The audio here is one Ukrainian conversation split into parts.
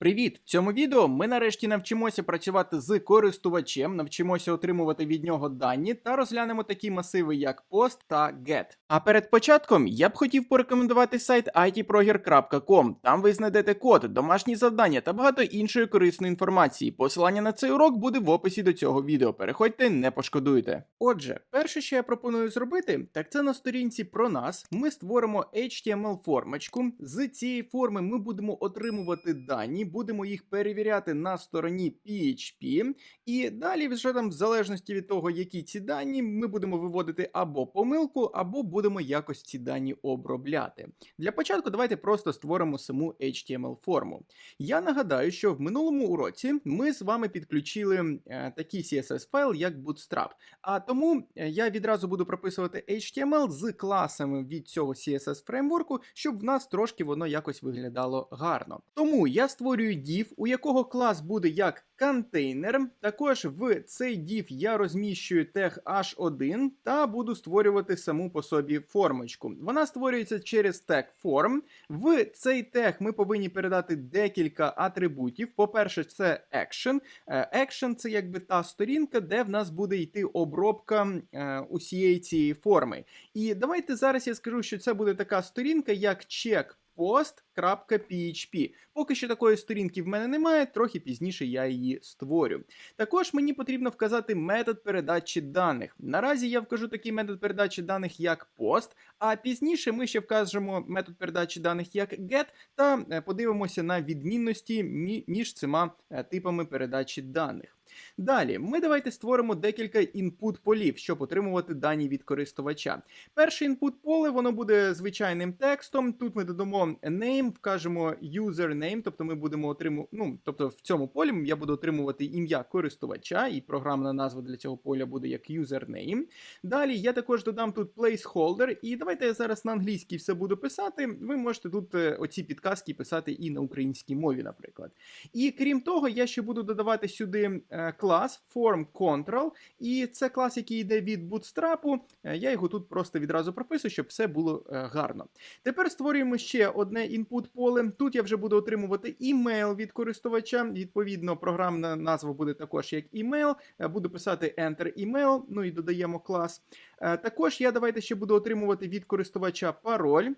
Привіт! В цьому відео ми нарешті навчимося працювати з користувачем, навчимося отримувати від нього дані та розглянемо такі масиви, як post та get. А перед початком я б хотів порекомендувати сайт itproger.com. Там ви знайдете код, домашні завдання та багато іншої корисної інформації. Посилання на цей урок буде в описі до цього відео. Переходьте, не пошкодуйте. Отже, перше, що я пропоную зробити, так це на сторінці про нас. Ми створимо HTML формочку. З цієї форми ми будемо отримувати дані будемо їх перевіряти на стороні PHP. І далі, вже там, в залежності від того, які ці дані, ми будемо виводити або помилку, або будемо якось ці дані обробляти. Для початку давайте просто створимо саму HTML-форму. Я нагадаю, що в минулому уроці ми з вами підключили е, такий CSS-файл, як Bootstrap. А тому е, я відразу буду прописувати HTML з класами від цього CSS фреймворку, щоб в нас трошки воно якось виглядало гарно. Тому я створюю div, у якого клас буде як контейнер. Також в цей div я розміщую тег h1 та буду створювати саму по собі формочку. Вона створюється через тег form. В цей тег ми повинні передати декілька атрибутів. По-перше, це action. Е, Action це якби та сторінка, де в нас буде йти обробка е, усієї цієї форми. І давайте зараз я скажу, що це буде така сторінка, як check post.php. Поки що такої сторінки в мене немає, трохи пізніше я її створю. Також мені потрібно вказати метод передачі даних. Наразі я вкажу такий метод передачі даних як post, а пізніше ми ще вкажемо метод передачі даних як get та е, подивимося на відмінності між цими е, типами передачі даних. Далі, ми давайте створимо декілька інпут полів, щоб отримувати дані від користувача. Перше інпут поле воно буде звичайним текстом. Тут ми додамо name, вкажемо username, тобто ми будемо отримувати, ну, тобто в цьому полі я буду отримувати ім'я користувача, і програмна назва для цього поля буде як username. Далі я також додам тут placeholder, і давайте я зараз на англійській все буду писати. Ви можете тут е, оці підказки писати і на українській мові, наприклад. І крім того, я ще буду додавати сюди. Клас form control, і це клас, який йде від Bootstrap. Е, я його тут просто відразу прописую, щоб все було е, гарно. Тепер створюємо ще одне input поле. Тут я вже буду отримувати імейл від користувача. Відповідно, програмна назва буде також як email. Е, буду писати Enter email, ну і додаємо клас. Також я давайте ще буду отримувати від користувача пароль.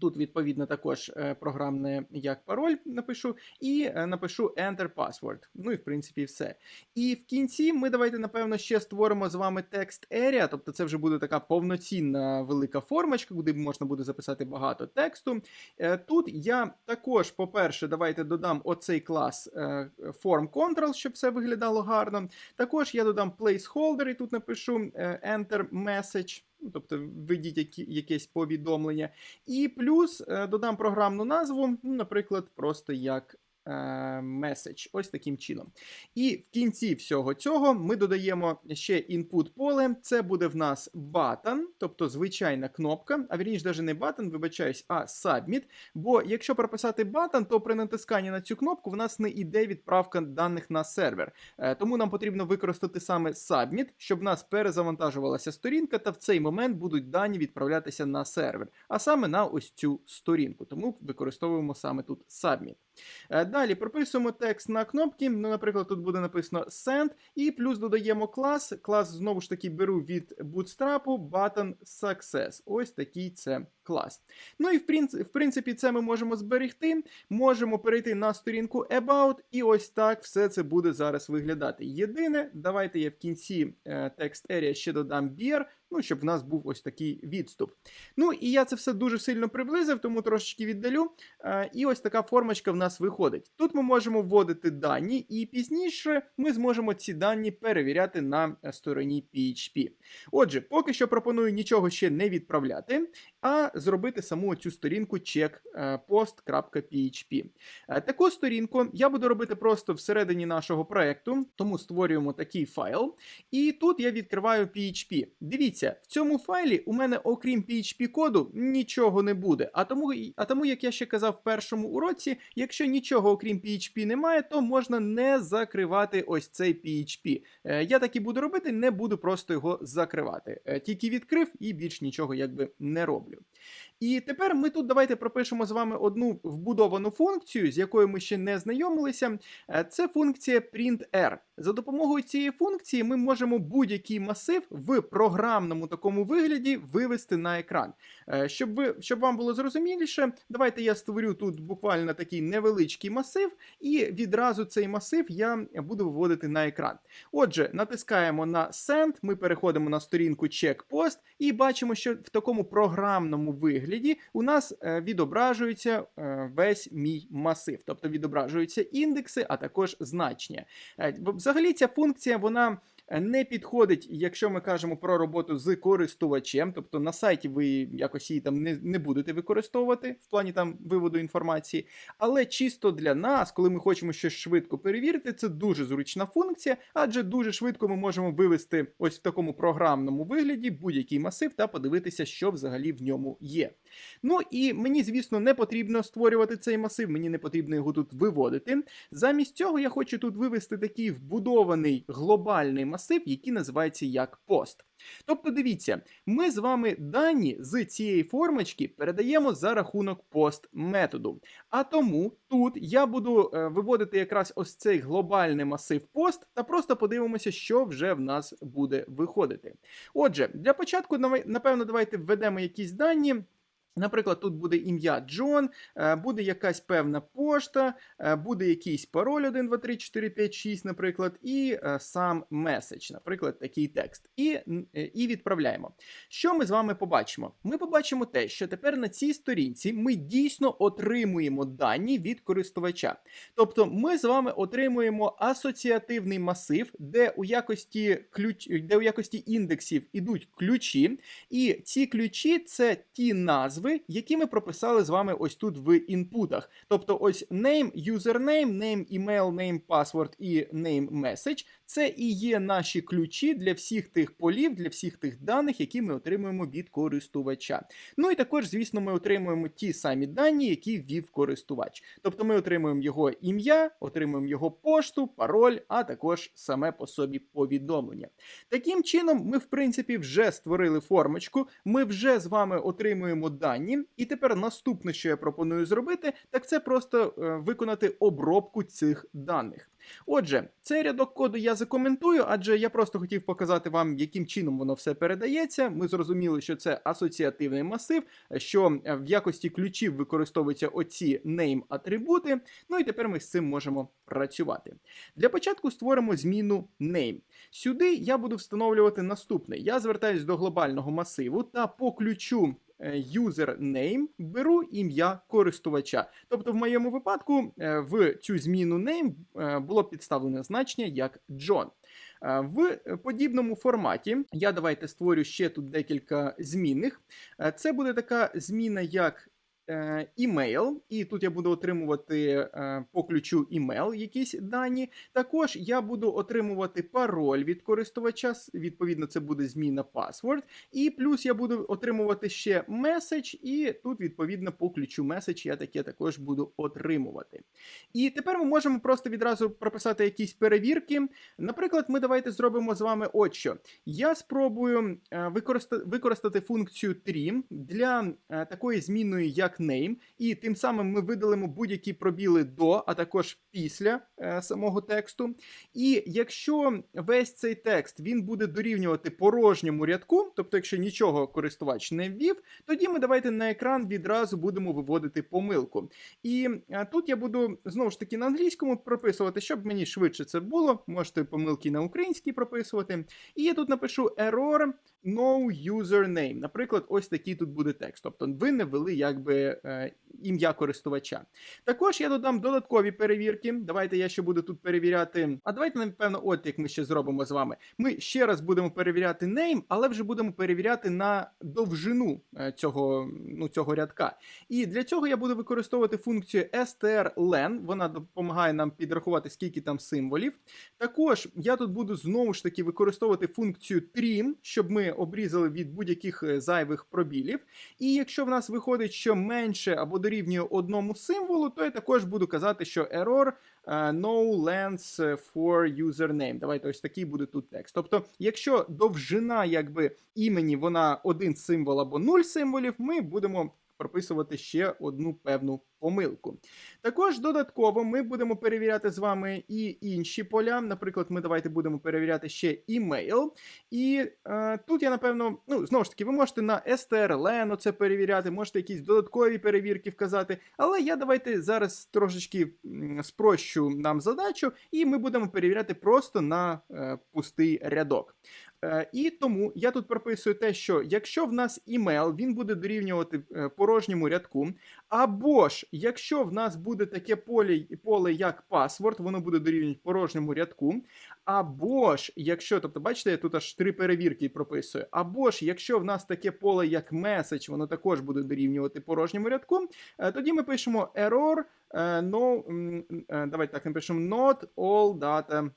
Тут, відповідно, також е, програмне як пароль напишу, і е, напишу Enter Password. Ну і в принципі все. І в кінці ми давайте, напевно, ще створимо з вами текст area, тобто це вже буде така повноцінна велика формочка, куди можна буде записати багато тексту. Е, тут я також, по-перше, давайте додам оцей клас Form Control, щоб все виглядало гарно. Також я додам placeholder, і тут напишу Enter Message. Ну, тобто введіть які, якесь повідомлення. І плюс е, додам програмну назву, ну, наприклад, просто як меседж. Ось таким чином. І в кінці всього цього ми додаємо ще input поле. Це буде в нас button, тобто звичайна кнопка, а вірніше, навіть не button, вибачаюсь, а submit. Бо якщо прописати button, то при натисканні на цю кнопку в нас не йде відправка даних на сервер. Е, тому нам потрібно використати саме submit, щоб в нас перезавантажувалася сторінка, та в цей момент будуть дані відправлятися на сервер, а саме на ось цю сторінку. Тому використовуємо саме тут submit. Е, далі прописуємо текст на кнопки. Ну, Наприклад, тут буде написано Send, і плюс додаємо клас. Клас знову ж таки беру від Bootstrap Button Success. Ось такий це клас. Ну і в принципі, це ми можемо зберегти. Можемо перейти на сторінку About, і ось так все це буде зараз виглядати. Єдине, давайте я в кінці е, текст area ще додам beer, ну, щоб в нас був ось такий відступ. Ну і я це все дуже сильно приблизив, тому трошечки віддалю. Е, і ось така формочка в нас виходить. Тут ми можемо вводити дані, і пізніше ми зможемо ці дані перевіряти на стороні PHP. Отже, поки що пропоную нічого ще не відправляти, а зробити саму цю сторінку checkpost.php. Е, таку сторінку я буду робити просто всередині нашого проекту, тому створюємо такий файл. І тут я відкриваю PHP. Дивіться. Дивіться, в цьому файлі у мене, окрім PHP коду, нічого не буде. А тому, а тому, як я ще казав в першому уроці, якщо нічого окрім PHP немає, то можна не закривати ось цей PHP. Е, Я так і буду робити, не буду просто його закривати. Е, Тільки відкрив і більш нічого якби не роблю. І тепер ми тут давайте пропишемо з вами одну вбудовану функцію, з якою ми ще не знайомилися. Е, Це функція printr. За допомогою цієї функції ми можемо будь-який масив в програмному такому вигляді вивести на екран. Е, Щоб ви щоб вам було зрозуміліше, давайте я створю тут буквально такий невеличкий масив, і відразу цей масив я буду виводити на екран. Отже, натискаємо на Send, ми переходимо на сторінку CheckPost і бачимо, що в такому програмному вигляді у нас е, відображується е, весь мій масив, тобто відображуються індекси, а також значення. Взагалі, ця функція вона. Не підходить, якщо ми кажемо про роботу з користувачем, тобто на сайті ви якось її там не, не будете використовувати в плані там виводу інформації. Але чисто для нас, коли ми хочемо щось швидко перевірити, це дуже зручна функція, адже дуже швидко ми можемо вивести ось в такому програмному вигляді будь-який масив та подивитися, що взагалі в ньому є. Ну і мені, звісно, не потрібно створювати цей масив, мені не потрібно його тут виводити. Замість цього я хочу тут вивести такий вбудований глобальний масив, який називається як пост. Тобто, дивіться, ми з вами дані з цієї формочки передаємо за рахунок пост методу. А тому тут я буду е, виводити якраз ось цей глобальний масив пост та просто подивимося, що вже в нас буде виходити. Отже, для початку напевно, давайте введемо якісь дані. Наприклад, тут буде ім'я Джон, е, буде якась певна пошта, е, буде якийсь пароль 1, 2, 3, 4, 5, 6, наприклад, і е, сам меседж, наприклад, такий текст. І, і відправляємо. Що ми з вами побачимо? Ми побачимо те, що тепер на цій сторінці ми дійсно отримуємо дані від користувача. Тобто ми з вами отримуємо асоціативний масив, де у якості ключ, де у якості індексів ідуть ключі, і ці ключі це ті назви, які ми прописали з вами ось тут в інпутах. Тобто, ось name, username, name, email, name, password і name message – це і є наші ключі для всіх тих полів, для всіх тих даних, які ми отримуємо від користувача. Ну і також, звісно, ми отримуємо ті самі дані, які ввів користувач. Тобто ми отримуємо його ім'я, отримуємо його пошту, пароль, а також саме по собі повідомлення. Таким чином, ми, в принципі, вже створили формочку, ми вже з вами отримуємо дані. І тепер наступне, що я пропоную зробити, так це просто е, виконати обробку цих даних. Отже, цей рядок коду я закоментую, адже я просто хотів показати вам, яким чином воно все передається. Ми зрозуміли, що це асоціативний масив, що е, в якості ключів використовуються оці name атрибути. Ну і тепер ми з цим можемо працювати. Для початку створимо зміну name. Сюди я буду встановлювати наступне. Я звертаюсь до глобального масиву та по ключу username беру ім'я користувача. Тобто, в моєму випадку е, в цю зміну name е, було підставлене значення як John. Е, В подібному форматі я давайте створю ще тут декілька змінних. Е, Це буде така зміна, як е, імейл, і тут я буду отримувати е, по ключу імейл якісь дані. Також я буду отримувати пароль від користувача, відповідно, це буде зміна password. І плюс я буду отримувати ще меседж, і тут, відповідно, по ключу меседж я таке також буду отримувати. І тепер ми можемо просто відразу прописати якісь перевірки. Наприклад, ми давайте зробимо з вами от що. Я спробую е, використати, функцію trim для е, такої змінної, як name, і тим самим ми видалимо будь-які пробіли до, а також після е, самого тексту. І якщо весь цей текст він буде дорівнювати порожньому рядку, тобто, якщо нічого користувач не ввів, тоді ми давайте на екран відразу будемо виводити помилку. І е, тут я буду знову ж таки на англійському прописувати, щоб мені швидше це було. Можете помилки на українській прописувати. І я тут напишу error no username. Наприклад, ось такий тут буде текст. Тобто ви не ввели якби е, ім'я користувача. Також я додам додаткові перевірки. Давайте я ще буду тут перевіряти. А давайте, напевно, от як ми ще зробимо з вами. Ми ще раз будемо перевіряти name, але вже будемо перевіряти на довжину е, цього, ну, цього рядка. І для цього я буду використовувати функцію strlen. Вона допомагає нам підрахувати, скільки там символів. Також я тут буду знову ж таки використовувати функцію trim, щоб ми обрізали від будь-яких е, зайвих пробілів. І якщо в нас виходить, що менше або дорівнює одному символу, то я також буду казати, що error е, no length for username. Давайте ось такий буде тут текст. Тобто, якщо довжина якби імені вона один символ або нуль символів, ми будемо прописувати ще одну певну помилку. Також додатково ми будемо перевіряти з вами і інші поля. Наприклад, ми давайте будемо перевіряти ще імейл. І е, тут я напевно, ну знову ж таки, ви можете на strlen це перевіряти, можете якісь додаткові перевірки вказати. Але я давайте зараз трошечки спрощу нам задачу, і ми будемо перевіряти просто на е, пустий рядок. Е, І тому я тут прописую те, що якщо в нас імейл, він буде дорівнювати е, порожньому рядку, або ж якщо в нас буде таке поле, поле як паспорт, воно буде дорівнювати порожньому рядку. Або ж, якщо, тобто, бачите, я тут аж три перевірки прописую. Або ж, якщо в нас таке поле як message, воно також буде дорівнювати порожньому рядку, е, тоді ми пишемо error, no, давайте так напишемо not all data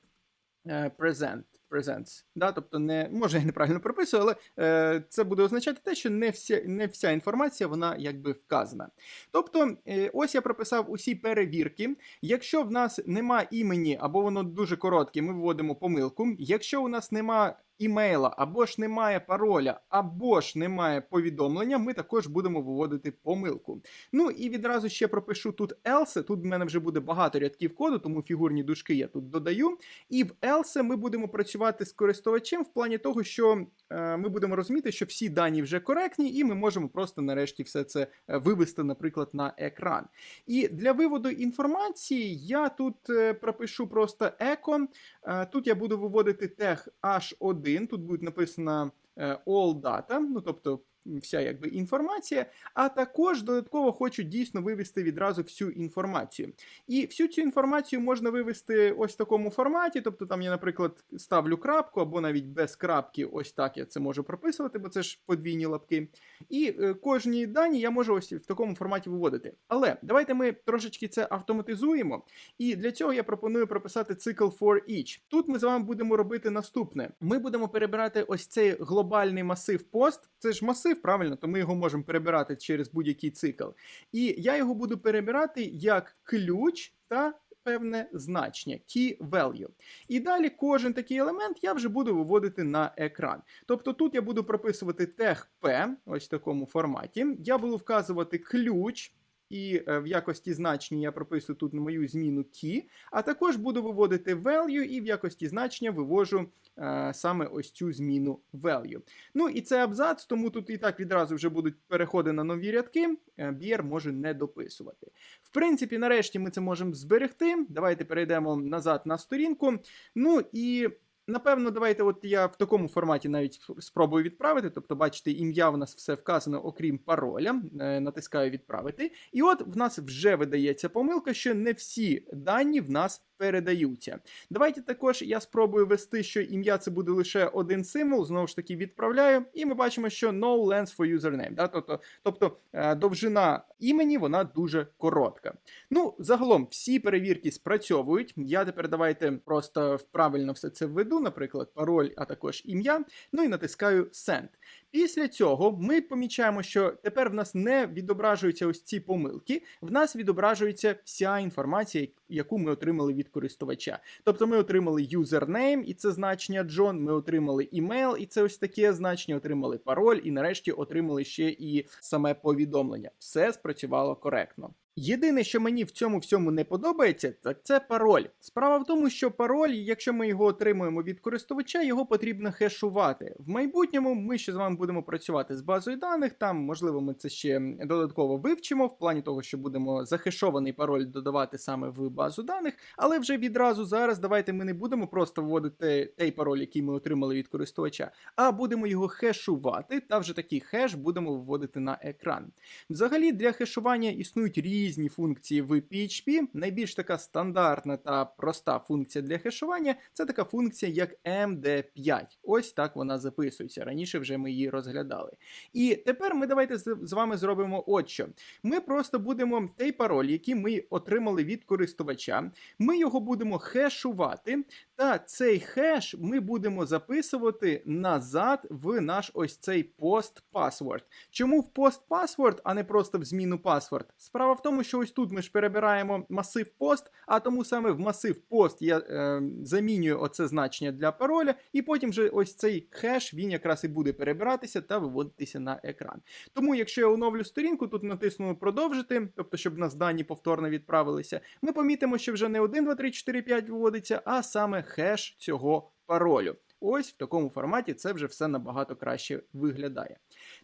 present. Presents. Да? Тобто, не може я неправильно прописую, але е, це буде означати те, що не вся, не вся інформація вона якби вказана. Тобто, е, ось я прописав усі перевірки. Якщо в нас нема імені або воно дуже коротке, ми вводимо помилку. Якщо у нас нема імейла, або ж немає пароля, або ж немає повідомлення, ми також будемо виводити помилку. Ну і відразу ще пропишу тут else. Тут в мене вже буде багато рядків коду, тому фігурні дужки я тут додаю. І в else ми будемо працювати з користувачем в плані того, що е, ми будемо розуміти, що всі дані вже коректні, і ми можемо просто нарешті все це е, вивести, наприклад, на екран. І для виводу інформації я тут е, пропишу просто echo. Е, Тут я буду виводити тег H1, тут буде написано е, all data, ну тобто вся якби інформація. А також додатково хочу дійсно вивести відразу всю інформацію. І всю цю інформацію можна вивести ось в такому форматі. Тобто там я, наприклад, ставлю крапку або навіть без крапки, ось так я це можу прописувати, бо це ж подвійні лапки. І е, кожні дані я можу ось в такому форматі виводити. Але давайте ми трошечки це автоматизуємо. І для цього я пропоную прописати цикл for each. Тут ми з вами будемо робити наступне: ми будемо перебирати ось цей глобальний масив пост. Це ж масив, правильно, то ми його можемо перебирати через будь-який цикл. І я його буду перебирати як ключ та певне значення key value. І далі кожен такий елемент я вже буду виводити на екран. Тобто тут я буду прописувати тег P, ось в такому форматі. Я буду вказувати ключ. І е, в якості значення я прописую тут мою зміну key, а також буду виводити value і в якості значення вивожу е, саме ось цю зміну value. Ну і це абзац, тому тут і так відразу вже будуть переходи на нові рядки. е, BR може не дописувати. В принципі, нарешті ми це можемо зберегти. Давайте перейдемо назад на сторінку. Ну і. Напевно, давайте, от я в такому форматі навіть спробую відправити. Тобто, бачите, ім'я в нас все вказано, окрім пароля. Е, натискаю відправити. І от в нас вже видається помилка, що не всі дані в нас передаються. Давайте також я спробую ввести, що ім'я це буде лише один символ. Знову ж таки, відправляю, і ми бачимо, що no length for username. Да? Тобто, тобто е, довжина імені вона дуже коротка. Ну, загалом, всі перевірки спрацьовують. Я тепер давайте просто правильно все це введу, наприклад, пароль, а також ім'я. Ну і натискаю Send. Після цього ми помічаємо, що тепер в нас не відображуються ось ці помилки, в нас відображується вся інформація, яку ми отримали від користувача. Тобто ми отримали username, і це значення Джон, ми отримали email, і це ось таке значення, отримали пароль, і нарешті отримали ще і саме повідомлення. Все спрацювало коректно. Єдине, що мені в цьому всьому не подобається, так це пароль. Справа в тому, що пароль, якщо ми його отримуємо від користувача, його потрібно хешувати. В майбутньому ми ще з вами будемо працювати з базою даних. Там, можливо, ми це ще додатково вивчимо, в плані того, що будемо захешований пароль додавати саме в базу даних. Але вже відразу зараз давайте ми не будемо просто вводити той пароль, який ми отримали від користувача, а будемо його хешувати, та вже такий хеш будемо вводити на екран. Взагалі, для хешування існують різні функції в PHP. Найбільш така стандартна та проста функція для хешування це така функція, як MD5. Ось так вона записується. Раніше вже ми її розглядали. І тепер ми давайте з вами зробимо от що. Ми просто будемо той пароль, який ми отримали від користувача, ми його будемо хешувати, та цей хеш ми будемо записувати назад в наш ось цей пост password. Чому в пост password, а не просто в зміну password? Справа в тому, що ось тут ми ж перебираємо масив пост, а тому саме в масив пост я е, замінюю оце значення для пароля, і потім вже ось цей хеш він якраз і буде перебиратися та виводитися на екран. Тому, якщо я оновлю сторінку, тут натисну продовжити, тобто, щоб нас дані повторно відправилися, ми помітимо, що вже не 1, 2, 3, 4, 5 виводиться, а саме хеш цього паролю. Ось в такому форматі це вже все набагато краще виглядає.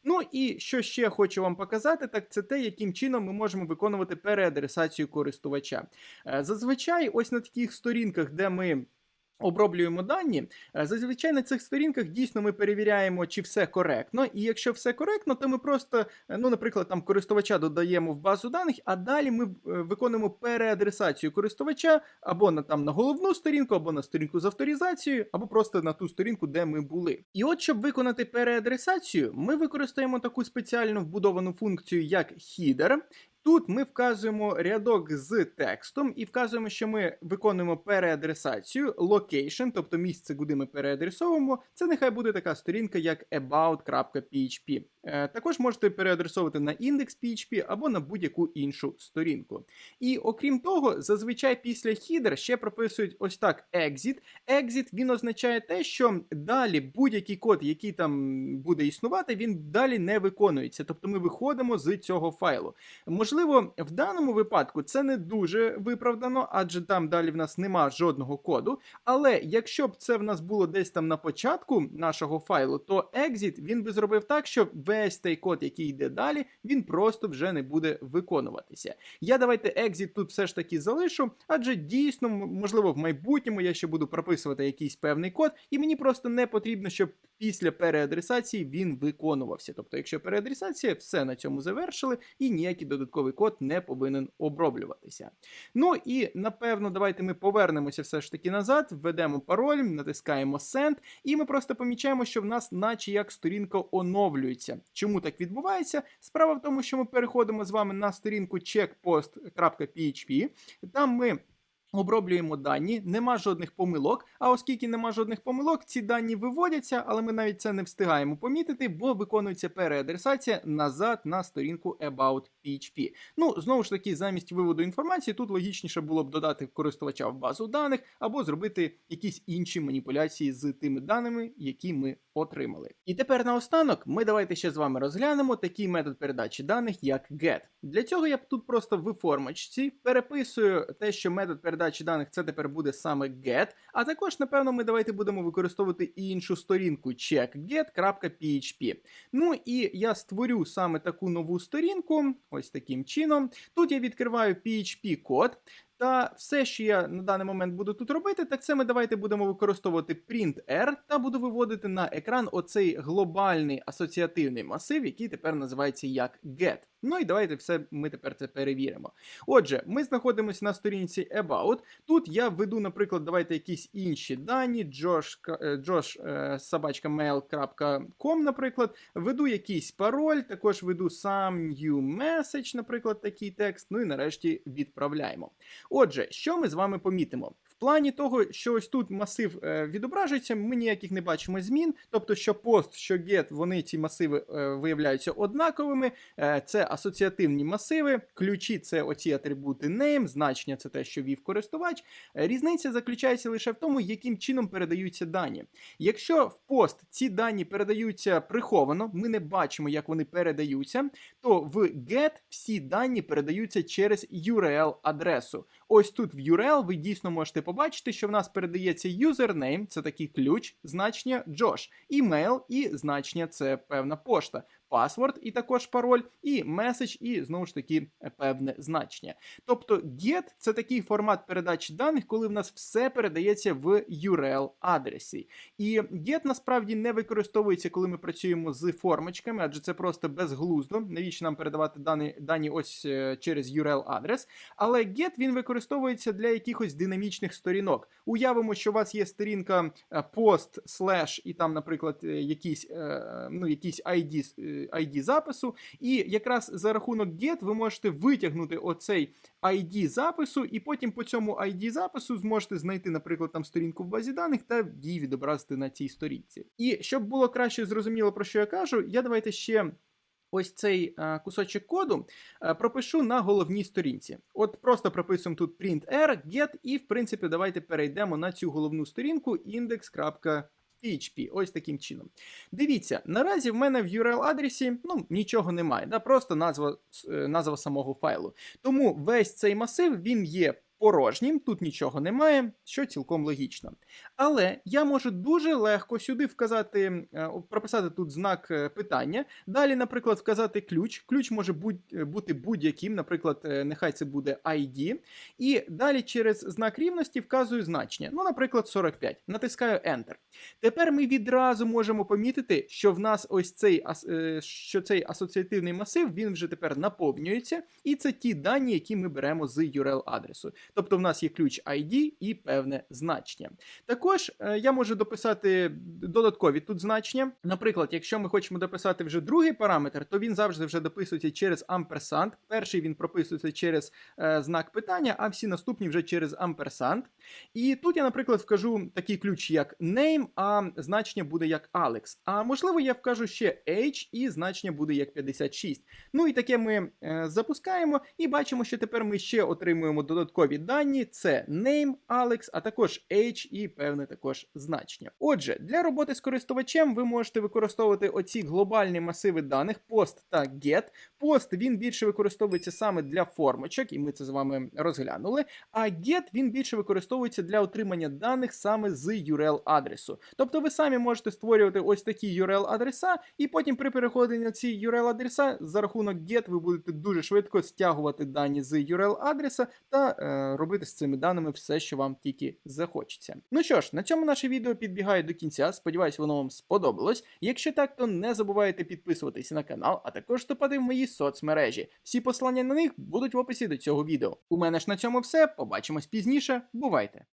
Ну і що ще хочу вам показати, так це те, яким чином ми можемо виконувати переадресацію користувача. Е, Зазвичай, ось на таких сторінках, де ми. Оброблюємо дані. Е, Зазвичай на цих сторінках дійсно ми перевіряємо, чи все коректно. І якщо все коректно, то ми просто, е, ну, наприклад, там користувача додаємо в базу даних, а далі ми е, виконуємо переадресацію користувача або на там на головну сторінку, або на сторінку з авторизацією, або просто на ту сторінку, де ми були. І от, щоб виконати переадресацію, ми використаємо таку спеціальну вбудовану функцію, як header. Тут ми вказуємо рядок з текстом і вказуємо, що ми виконуємо переадресацію, location, тобто місце, куди ми переадресовуємо. Це нехай буде така сторінка, як about.php. Е, також можете переадресовувати на index.php або на будь-яку іншу сторінку. І окрім того, зазвичай після header ще прописують ось так exit. Exit він означає те, що далі будь-який код, який там буде існувати, він далі не виконується. Тобто ми виходимо з цього файлу. Можливо, в даному випадку це не дуже виправдано, адже там далі в нас нема жодного коду. Але якщо б це в нас було десь там на початку нашого файлу, то exit він би зробив так, що весь той код, який йде далі, він просто вже не буде виконуватися. Я давайте exit тут все ж таки залишу, адже дійсно, можливо, в майбутньому я ще буду прописувати якийсь певний код, і мені просто не потрібно, щоб після переадресації він виконувався. Тобто, якщо переадресація, все на цьому завершили, і ніякий додатковий код не повинен оброблюватися. Ну і напевно, давайте ми повернемося все ж таки назад, введемо пароль, натискаємо Send, і ми просто помічаємо, що в нас, наче як сторінка оновлюється. Чому так відбувається? Справа в тому, що ми переходимо з вами на сторінку checkpost.php. Там ми. Оброблюємо дані, нема жодних помилок. А оскільки нема жодних помилок, ці дані виводяться, але ми навіть це не встигаємо помітити, бо виконується переадресація назад на сторінку About PHP. Ну, знову ж таки, замість виводу інформації, тут логічніше було б додати користувача в базу даних або зробити якісь інші маніпуляції з тими даними, які ми отримали. І тепер наостанок ми давайте ще з вами розглянемо такий метод передачі даних, як GET. Для цього я тут просто в формочці переписую те, що метод передачі даних це тепер буде саме GET, а також, напевно, ми давайте будемо використовувати і іншу сторінку checkget.php. Ну і я створю саме таку нову сторінку, ось таким чином. Тут я відкриваю PHP-код. Та все, що я на даний момент буду тут робити, так це ми давайте будемо використовувати print-r та буду виводити на екран оцей глобальний асоціативний масив, який тепер називається як get. Ну і давайте все ми тепер це перевіримо. Отже, ми знаходимося на сторінці About. Тут я введу, наприклад, давайте якісь інші дані, josh.mail.com, наприклад, введу якийсь пароль, також введу сам new message, наприклад, такий текст. Ну і нарешті відправляємо. Отже, що ми з вами помітимо? Плані того, що ось тут масив е, відображується, ми ніяких не бачимо змін. Тобто, що пост, що get, вони ці масиви е, виявляються однаковими. Е, це асоціативні масиви, ключі це оці атрибути name, значення це те, що вів користувач. Різниця заключається лише в тому, яким чином передаються дані. Якщо в пост ці дані передаються приховано, ми не бачимо, як вони передаються, то в get всі дані передаються через URL-адресу. Ось тут в URL ви дійсно можете побачити, що в нас передається username, це такий ключ, значення Josh, email і значення це певна пошта. Паспорт і також пароль, і меседж, і знову ж таки певне значення. Тобто GET – це такий формат передачі даних, коли в нас все передається в URL-адресі. І GET насправді не використовується, коли ми працюємо з формочками, адже це просто безглуздо. Навіщо нам передавати дані, дані ось е, через URL-адрес? Але GET він використовується для якихось динамічних сторінок. Уявимо, що у вас є сторінка е, post, slash, і там, наприклад, е, якийсь, е, ну, якийсь ID, ID запису, і якраз за рахунок get ви можете витягнути оцей ID запису, і потім по цьому ID запису зможете знайти, наприклад, там сторінку в базі даних та її відобразити на цій сторінці. І щоб було краще зрозуміло, про що я кажу, я давайте ще. Ось цей е, кусочок коду е, пропишу на головній сторінці. От просто прописуємо тут print r, get, і в принципі давайте перейдемо на цю головну сторінку index.php. Ось таким чином. Дивіться, наразі в мене в URL-адресі ну, нічого немає, да, просто назва, е, назва самого файлу. Тому весь цей масив він є порожнім, тут нічого немає, що цілком логічно. Але я можу дуже легко сюди вказати, е, прописати тут знак е, питання. Далі, наприклад, вказати ключ. Ключ може е, бути будь-яким, наприклад, нехай це буде ID. І далі через знак рівності вказую значення. Ну, наприклад, 45. Натискаю Enter. Тепер ми відразу можемо помітити, що в нас ось цей що цей асоціативний масив він вже тепер наповнюється, і це ті дані, які ми беремо з URL-адресу. Тобто в нас є ключ ID і певне значення. Також е, я можу дописати додаткові тут значення. Наприклад, якщо ми хочемо дописати вже другий параметр, то він завжди вже дописується через амперсант. Перший він прописується через е, знак питання, а всі наступні вже через амперсант. І тут я, наприклад, вкажу такий ключ, як name, а значення буде як Alex. А можливо, я вкажу ще H, і значення буде як 56. Ну і таке ми е, запускаємо, і бачимо, що тепер ми ще отримуємо додаткові дані: це name, Alex, а також H і певне також значення. Отже, для роботи з користувачем ви можете використовувати оці глобальні масиви даних post та get. Post він більше використовується саме для формочок, і ми це з вами розглянули. А get він більше використовується для отримання даних саме з URL-адресу. Тобто ви самі можете створювати ось такі URL-адреса, і потім при переході на ці URL-адреса за рахунок get ви будете дуже швидко стягувати дані з URL-адреса та е, робити з цими даними все, що вам тільки захочеться. Ну що ж, на цьому наше відео підбігає до кінця. Сподіваюсь, воно вам сподобалось. Якщо так, то не забувайте підписуватися на канал, а також вступати в мої соцмережі. Всі посилання на них будуть в описі до цього відео. У мене ж на цьому все. Побачимось пізніше. Бувайте!